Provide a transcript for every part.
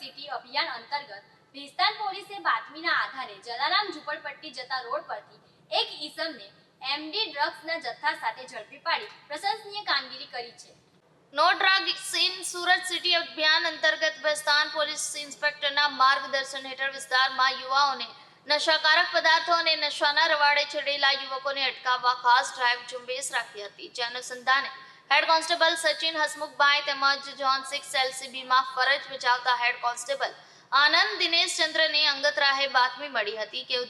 City અભિયાન અંતર્ગત ભેસ્તાન પોલીસે બાતમીના આધારે જલારામ ઝુંપડપટ્ટી જતા રોડ પરથી એક ઈસમને એમડી ડ્રગ્સના જથ્થા સાથે ઝડપી પાડી પ્રશંસનીય કામગીરી કરી છે. No drug in Surat city અભિયાન અંતર્ગત ભેસ્તાન પોલીસ ઇન્સ્પેક્ટરના માર્ગદર્શન હેઠળ વિસ્તારમાં યુવાઓને નશાકારક પદાર્થો અને નશાના રવાડે ચડેલા યુવકોને અટકાવવા ખાસ ડ્રાઈવ ઝુંબેશ રાખી હતી. જે અનુસંધાને હેડ કોન્સ્ટેબલ સચિન હસમુખભાઈ તેમજ જોન સિક્સ એલસીબીમાં ફરજ બજાવતા હેડ કોન્સ્ટેબલ આનંદ દિનેશ ચંદ્રને અંગત રાહે બાતમી મળી હતી કે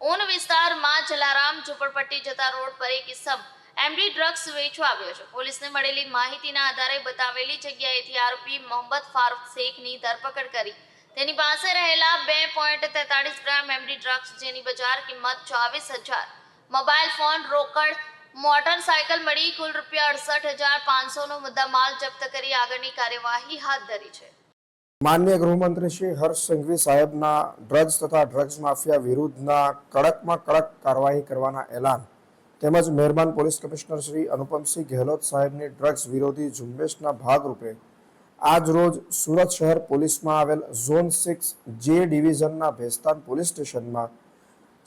ઉન વિસ્તારમાં જલારામ ઝુંપડપટ્ટી જતા રોડ પર એક ઇસમ એમડી ડ્રગ્સ વેચવા આવ્યો છે. પોલીસને મળેલી માહિતીના આધારે બતાવેલી જગ્યાએથી આરોપી મોહમ્મદ ફારૂક શેખની ધરપકડ કરી. તેની પાસે રહેલા બે પોઈન્ટ તેતાળીસ ગ્રામ એમડી ડ્રગ્સ જેની બજાર કિંમત ચોવીસ હજાર. મોબાઈલ ફોન રોકડ મોટરસાયકલ મળી કુલ રૂપિયા અડસઠ હજાર પાંચસોનો મુદ્દામાલ જપ્ત કરી આગળની કાર્યવાહી હાથ ધરી છે. માનનીય ગૃહમંત્રી શ્રી હર્ષ સંઘવી સાહેબના ડ્રગ્સ તથા ડ્રગ્સ માફિયા વિરુદ્ધના કડકમાં કડક કાર્યવાહી કરવાના એલાન તેમજ મહેરબાન પોલીસ કમિશનર શ્રી અનુપમસિંહ ગેહલોત સાહેબની ડ્રગ્સ વિરોધી ઝુંબેશના ભાગરૂપે આજ રોજ સુરત શહેર પોલીસમાં આવેલ ઝોન સિક્સ જે ડિવિઝનના ભેસ્તાન પોલીસ સ્ટેશનમાં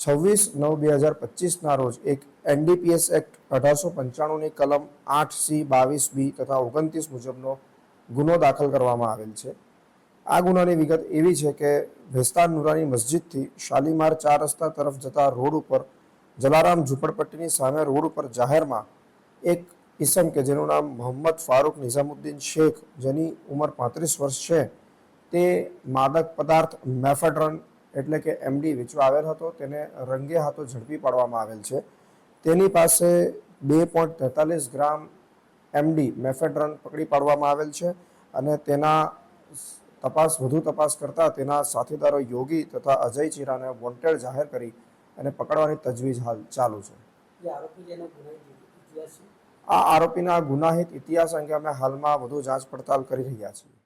છવ્વીસ નવ બે હજાર પચીસના રોજ એક એનડીપીએસ એક્ટ અઢારસો પંચાણુંની કલમ આઠ સી બાવીસ બી તથા ઓગણત્રીસ મુજબનો ગુનો દાખલ કરવામાં આવેલ છે. આ ગુનાની વિગત એવી છે કે ભેસ્તાન નુરાની મસ્જિદથી શાલીમાર ચાર રસ્તા તરફ જતા રોડ ઉપર જલારામ ઝુંપડપટ્ટીની સામે રોડ ઉપર જાહેરમાં એક ઇસમ કે જેનું નામ મોહમ્મદ ફારૂક નિઝામુદ્દીન શેખ, જેની ઉંમર પાંત્રીસ વર્ષ છે, તે માદક પદાર્થ મેફેડ્રન એટલે કે એમડી વેચવા આવેલ હતો તેને રંગે હાથો ઝડપી પાડવામાં આવેલ છે. તેની પાસે બે પોઈન્ટ તેતાલીસ ગ્રામ એમડી મેફેડ્રન પકડી પાડવામાં આવેલ છે અને તેના તપાસ વધુ તપાસ કરતા તેના સાથીદારો યોગી તથા અજય ચીરાને વોન્ટેડ જાહેર કરી અને પકડવાની તજવીજ હાલ ચાલુ છે? આ આરોપીના ગુનાહિત ઇતિહાસ અંગે અમે હાલમાં વધુ જાંચ પડતાલ કરી રહ્યા છીએ.